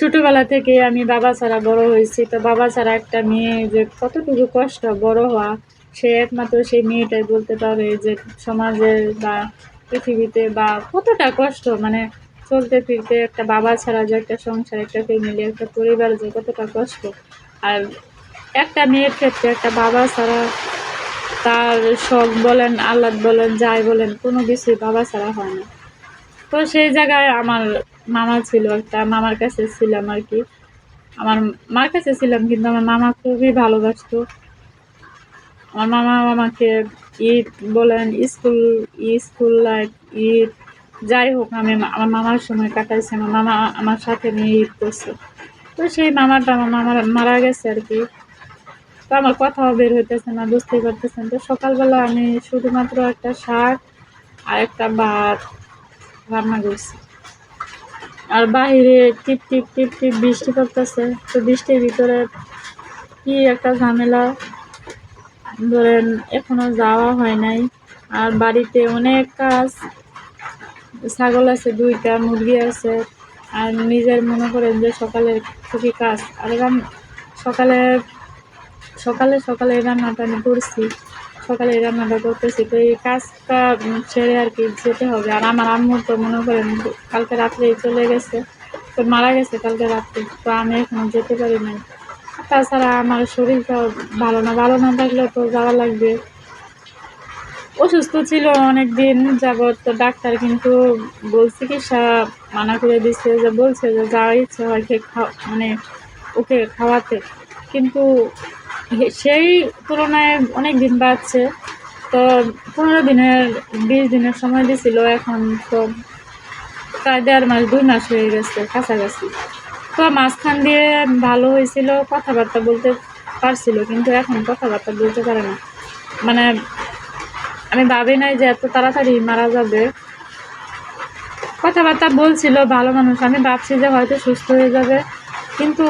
ছোটবেলা থেকে আমি বাবা ছাড়া বড় হয়েছি, তো বাবা ছাড়া একটা মেয়ে যে কতটুকু কষ্ট, বড় হওয়া, সে একমাত্র সেই মেয়েটাই বলতে পারে যে সমাজে বা পৃথিবীতে বা কতটা কষ্ট মানে চলতে ফিরতে একটা বাবা ছাড়া যে একটা সংসার, একটা ফ্যামিলি একটা পরিবার যে কতটা কষ্ট। আর একটা মেয়ের ক্ষেত্রে একটা বাবা ছাড়া তার শখ বলেন, আহ্লাদ বলেন, যাই বলেন, কোনো কিছুই বাবা ছাড়া হয় না। তো সেই জায়গায় আমার মামা ছিল, একটা মামার কাছে ছিলাম আর কি। আমার মার কাছে ছিলাম, কিন্তু আমার মামা খুবই ভালোবাসতো। আমার মামা আমাকে ঈদ বলেন, স্কুল স্কুল লাইফ ঈদ, যাই হোক, আমি আমার মামার সময় কাটাইছি, আমার মামা আমার সাথে নিয়ে ঈদ করছে। তো সেই মামাটা আমার মামার মারা গেছে আর কি। তো আমার কথাও বের হইতেছে না, বুঝতেই পারতেছেন। তো সকালবেলা আমি শুধুমাত্র একটা শাক আর একটা ভাত রান্না করছি। আর বাহিরে টিপ টিপ টিপ টিপ বৃষ্টি পড়তেছে। তো বৃষ্টির ভিতরে কি একটা ঝামেলা। ধরেন এখনও যাওয়া হয় নাই। আর বাড়িতে অনেক কাজ। ছাগল আছে, দুইটা, মুরগি আছে। আর নিজের মনে করেন যে সকালের খুবই কাজ। আর এরকম সকালে সকালে সকালে এই রান্নাটা আমি করছি। সকালে রান্নাটা করতেছি, তো এই কাজটা ছেড়ে আর কি যেতে হবে। আর আমার আম্মু তো মনে করেন কালকে রাত্রেই চলে গেছে, তো মারা গেছে কালকে রাত্রে, তো আমি এখনও যেতে পারি নাই। তাছাড়া আমার শরীরটাও ভালো না ভালো না থাকলে তো যাওয়া লাগবে। অসুস্থ ছিল অনেক দিন যাবৎ, তো ডাক্তার কিন্তু বল চিকিৎসা মানা করে দিচ্ছে যে, বলছে যে যা ইচ্ছে হয় মানে ওকে খাওয়াতে। কিন্তু সেই তুলনায় অনেক দিন বাড়ছে তো পনেরো দিনের, বিশ দিনের সময় দিছিল, এখন তো প্রায় দেড় মাস, দুই মাস হয়ে গেছে কাছাকাছি। তো মাঝখান দিয়ে ভালো হয়েছিল, কথাবার্তা বলতে পারছিল, কিন্তু এখন কথাবার্তা বলতে পারে না। মানে আমি ভাবি নাই যে এত তাড়াতাড়ি মারা যাবে। কথাবার্তা বলছিল, ভালো মানুষ। আমি ভাবছি যে হয়তো সুস্থ হয়ে যাবে, কিন্তু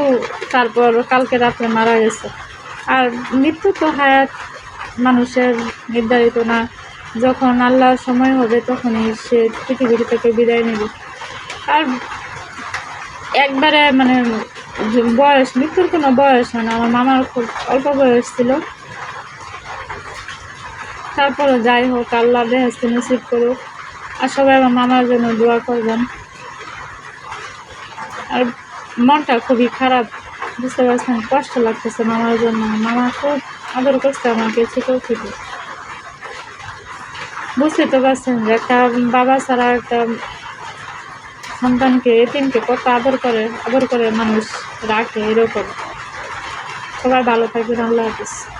তারপর কালকে রাত্রে মারা গেছে। আর মৃত্যু তো হায়াত মানুষের নির্ধারিত না। যখন আল্লাহর সময় হবে, তখনই সে পৃথিবী থেকে বিদায় নেবে। আর একবারে মানে বয়স, মৃত্যুর কোনো বয়স হয় না। আমার মামার খুব অল্প বয়স ছিল। তারপরে যাই হোক, আল্লাহ বেহেস্তে নসিব করুক। আর সবাই আমার মামার জন্য দোয়া করবেন। আর মনটা খুবই খারাপ। বুঝতে পারছেন, কষ্ট লাগতেছে মামার জন্য। মামা খুব আদর করছে আমাকে, ছোটো থেকে। বুঝতে তো পারছেন যে একটা বাবা ছাড়া একটা সন্তানকে, এতিমকে কত আদর করে আদর করে মানুষ রাখে এরকম। সবাই ভালো থাকবেন, আল্লাহ হাফিজ।